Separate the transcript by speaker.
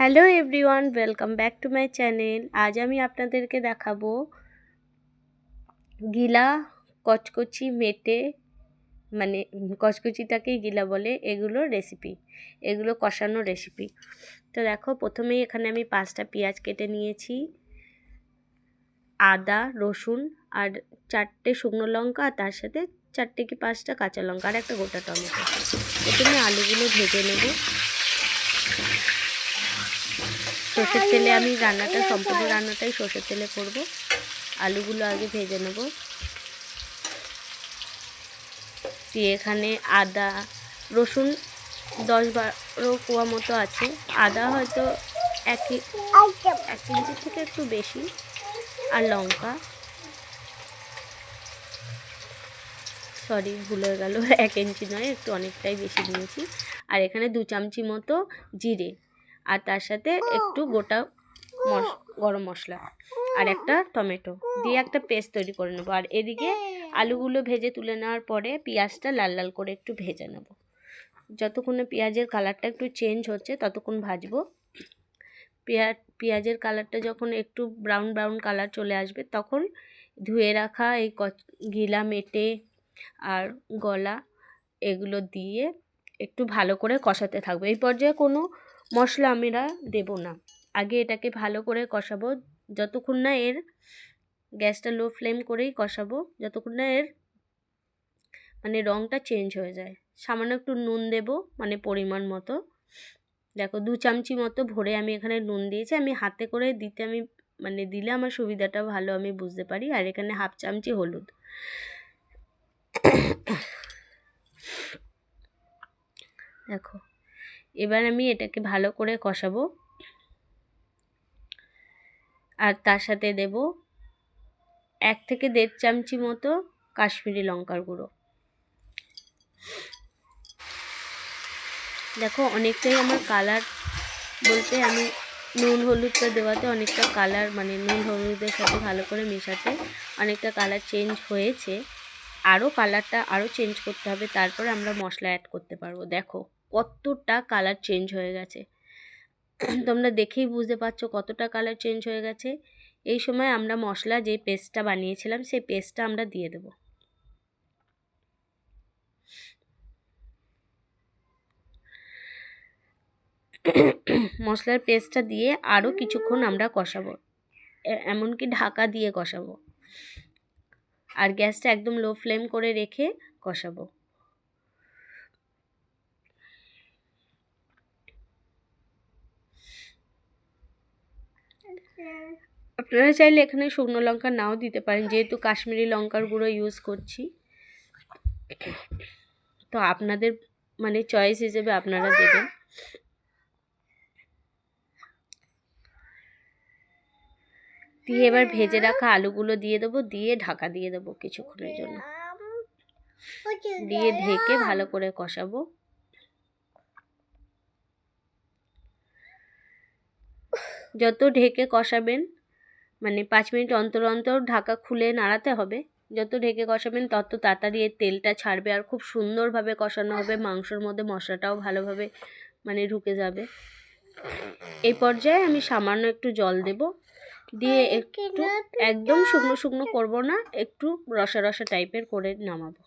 Speaker 1: Hello everyone, welcome back to my channel. আজ আমি আপনাদেরকে দেখাবো গিলা কচকচি মেটে মানে কচকচিটাকেই গিলা বলে, এগুলো রেসিপি এগুলো কষানো রেসিপি তো দেখো, প্রথমেই এখানে আমি পাঁচটা পেঁয়াজ কেটে নিয়েছি, আদা, রসুন, আর চারটে শুকনো লঙ্কা, আর তার সাথে চারটে কি পাঁচটা কাঁচা লঙ্কা, আর একটা গোটা টমেটো। প্রথমে আলুগুলো ভেজে নেব। সর্ষের তেলে আমি রান্নাটা, সম্পূর্ণ রান্নাটাই সর্ষের তেলে করব। আলুগুলো আগে ভেজে নেব। দিয়ে এখানে আদা, রসুন দশ বারো কোয়া মতো আছে। আদা হয়তো এক এক ইঞ্চি থেকে একটু বেশি। আর লঙ্কা। সরি, ভুল হয়ে গেল। এক ইঞ্চি নয়, একটু অনেকটাই বেশি নিয়েছি আর এখানে দু চামচি মতো জিরে। আর তার সাথে একটু গোটা গরম মশলা আর একটা টমেটো দিয়ে একটা পেস্ট তৈরি করে নেব। আর এদিকে আলুগুলো ভেজে তুলে নেওয়ার পরে পেঁয়াজটা লাল লাল করে একটু ভেজে নেব। যতক্ষণে পেঁয়াজের কালারটা একটু চেঞ্জ হচ্ছে ততক্ষণ ভাজবো। পেঁয়াজ পেঁয়াজের কালারটা যখন একটু ব্রাউন ব্রাউন কালার চলে আসবে তখন ধুয়ে রাখা এই গিলা মেটে আর গলা এগুলো দিয়ে একটু ভালো করে কষাতে থাকব। এই পর্যায়ে কোনো মশলা আমরা দেব না। আগে এটাকে ভালো করে কষাবো। যতক্ষণ না এর গ্যাসটা লো ফ্লেম করেই কষাবো, যতক্ষণ না এর মানে রঙটা চেঞ্জ হয়ে যায়। সামান্য একটু নুন দেব মানে পরিমাণ মতো। দেখো, দু চামচি মতো ভরে আমি এখানে নুন দিয়েছি। আমি হাতে করে দিতে আমি মানে দিলে আমার সুবিধাটা ভালো, আমি বুঝতে পারি। আর এখানে হাফ চামচি হলুদ। দেখো, এবার আমি এটাকে ভালো করে কষাবো। আর তার সাথে দেব এক থেকে দেড় চামচি মতো কাশ্মীরি লঙ্কার গুঁড়ো। দেখো, অনেকটাই আমার কালার বলতে আমি নুন হলুদটা দেওয়াতে অনেকটা কালার মানে নুন হলুদের সাথে ভালো করে মেশাতে অনেকটা কালার চেঞ্জ হয়েছে। আরও কালারটা আরও চেঞ্জ করতে হবে, তারপরে আমরা মশলা অ্যাড করতে পারব। দেখো কতটা কালার চেঞ্জ হয়ে গেছে। তোমরা দেখেই বুঝতে পারছ কতটা কালার চেঞ্জ হয়ে গেছে। এই সময় আমরা মশলা যে পেস্টটা বানিয়েছিলাম, সেই পেস্টটা আমরা দিয়ে দেব। মশলার পেস্টটা দিয়ে আরও কিছুক্ষণ আমরা কষাবো। এমনকি ঢাকা দিয়ে কষাবো। আর গ্যাসটা একদম লো ফ্লেম করে রেখে কষাবো। আপনারা চাইলে এখানে শুকনো লঙ্কা নাও দিতে পারেন, যেহেতু কাশ্মীরি লঙ্কার গুঁড়ো ইউজ করছি। তো আপনাদের মানে চয়েস হিসেবে আপনারা দেবেন। দিয়ে এবার ভেজে রাখা আলুগুলো দিয়ে দেবো, দিয়ে ঢাকা দিয়ে দেবো কিছুক্ষণের জন্য। দিয়ে ঢেকে ভালো করে কষাবো। যত ঢেকে কষাবেন মানে পাঁচ মিনিট অন্তর অন্তর ঢাকা খুলে নাড়াতে হবে। যত ঢেকে কষাবেন তত তাড়াতাড়ি এর তেলটা ছাড়বে আর খুব সুন্দরভাবে কষানো হবে। মাংসর মধ্যে মশলাটাও ভালোভাবে মানে ঢুকে যাবে। এই পর্যায়ে আমি সামান্য একটু জল দেব। দিয়ে একটু একদম শুকনো শুকনো করব না। একটু রসা রসা টাইপের করে নামাবো।